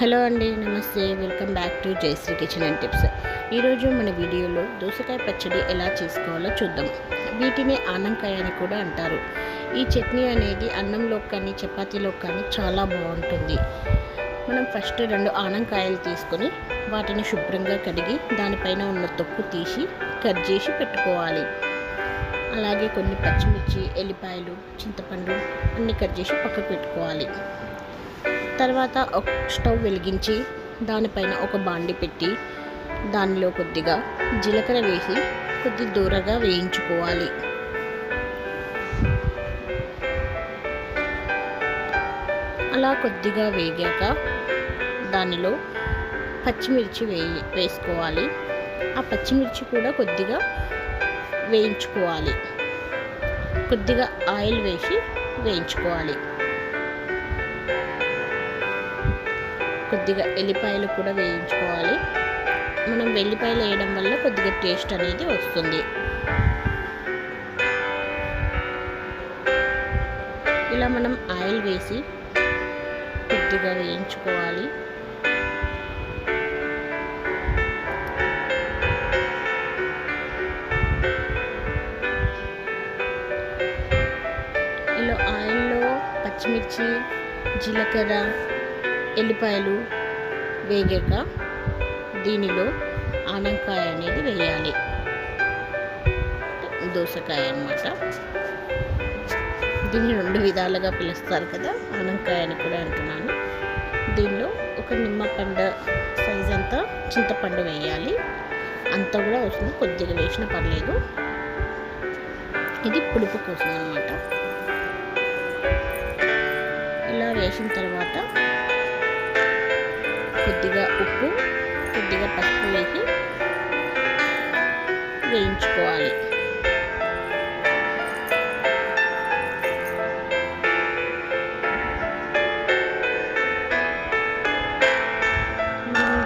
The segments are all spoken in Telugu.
హలో అండి నమస్తే. Welcome back to Jayashree kitchen and tips. ఈరోజు మన వీడియోలో దోసకాయ పచ్చడి ఎలా చేసుకోవాలో చూద్దాం. వీటిని ఆనంకాయ అని కూడా అంటారు. ఈ చట్నీ అనేది అన్నంలో కానీ చపాతీలో కానీ చాలా బాగుంటుంది. మనం ఫస్ట్ రెండు ఆనంకాయలు తీసుకొని వాటిని శుభ్రంగా కడిగి దానిపైన ఉన్న తొక్కు తీసి కట్ చేసి పెట్టుకోవాలి. అలాగే కొన్ని పచ్చిమిర్చి ఎల్లిపాయలు చింతపండు అన్నీ కట్ చేసి పక్కకు పెట్టుకోవాలి. తర్వాత ఒక స్టవ్ వెలిగించి దానిపైన ఒక బాండి పెట్టి దానిలో కొద్దిగా జీలకర్ర వేసి కొద్ది దూరగా వేయించుకోవాలి. అలా కొద్దిగా వేగాక దానిలో పచ్చిమిర్చి వేయి వేసుకోవాలి. ఆ పచ్చిమిర్చి కూడా కొద్దిగా వేయించుకోవాలి. కొద్దిగా ఆయిల్ వేసి వేయించుకోవాలి. కొద్దిగా ఎల్లిపాయలు కూడా వేయించుకోవాలి. మనం వెల్లిపాయలు వేయడం వల్ల కొద్దిగా టేస్ట్ అనేది వస్తుంది. ఇలా మనం ఆయిల్ వేసి కొద్దిగా వేయించుకోవాలి. ఇలా ఆయిల్లో పచ్చిమిర్చి జీలకర్ర ఎల్లిపాయలు వేగాక దీనిలో ఆనంకాయ అనేది వేయాలి. దోసకాయ అన్నమాట. దీన్ని రెండు విధాలుగా పిలుస్తారు కదా ఆనంకాయ అని కూడా అంటున్నాను. దీనిలో ఒక నిమ్మపండు సైజ్ అంతా చింతపండు వేయాలి. అంత కూడా వస్తుంది కొద్దిగా వేసిన పర్లేదు. ఇది పులుపు కోసం అనమాట ఇలా వేసిన తర్వాత కొద్దిగా ఉప్పు కొద్దిగా పసుపు వేసి వేయించుకోవాలి.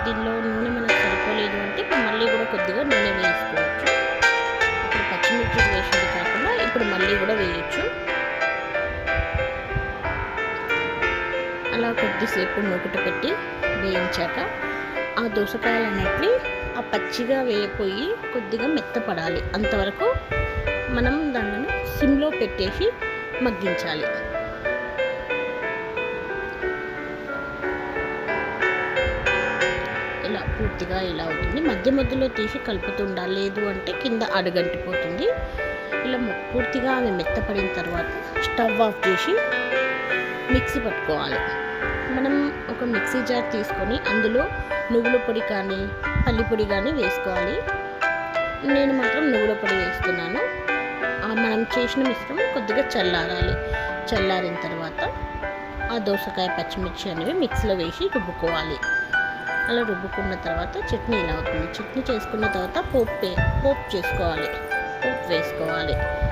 దీనిలో నూనె మనకు సరిపోలేదు అంటే మళ్ళీ కూడా కొద్దిగా నూనె వేసుకోవచ్చు. ఇప్పుడు పచ్చిమిర్చి వేసింది కాకుండా ఇప్పుడు మళ్ళీ కూడా వేయచ్చు. అలా కొద్దిసేపు మూకుట పెట్టి వేయించాక ఆ దోసకాయలు అనేటివి ఆ పచ్చిగా వేయపోయి కొద్దిగా మెత్తపడాలి. అంతవరకు మనం దానిని సిమ్లో పెట్టేసి మగ్గించాలి. ఇలా పూర్తిగా ఇలా అవుతుంది. మధ్య మధ్యలో తీసి కలుపుతుండాలి లేదు అంటే కింద అడుగంటిపోతుంది. ఇలా పూర్తిగా అవి మెత్తపడిన తర్వాత స్టవ్ ఆఫ్ చేసి మిక్సీ పట్టుకోవాలి. మనం ఒక మిక్సీ జార్ తీసుకొని అందులో నువ్వుల పొడి కానీ పల్లి పొడి కానీ వేసుకోవాలి. నేను మాత్రం నువ్వుల పొడి వేస్తున్నాను. మనం చేసిన మిశ్రమం కొద్దిగా చల్లారాలి. చల్లారిన తర్వాత ఆ దోసకాయ పచ్చిమిర్చి అనేవి మిక్సీలో వేసి రుబ్బుకోవాలి. అలా రుబ్బుకున్న తర్వాత చట్నీ ఇలా అవుతుంది. చట్నీ చేసుకున్న తర్వాత పోపు పోపు చేసుకోవాలి. పోపు వేసుకోవాలి.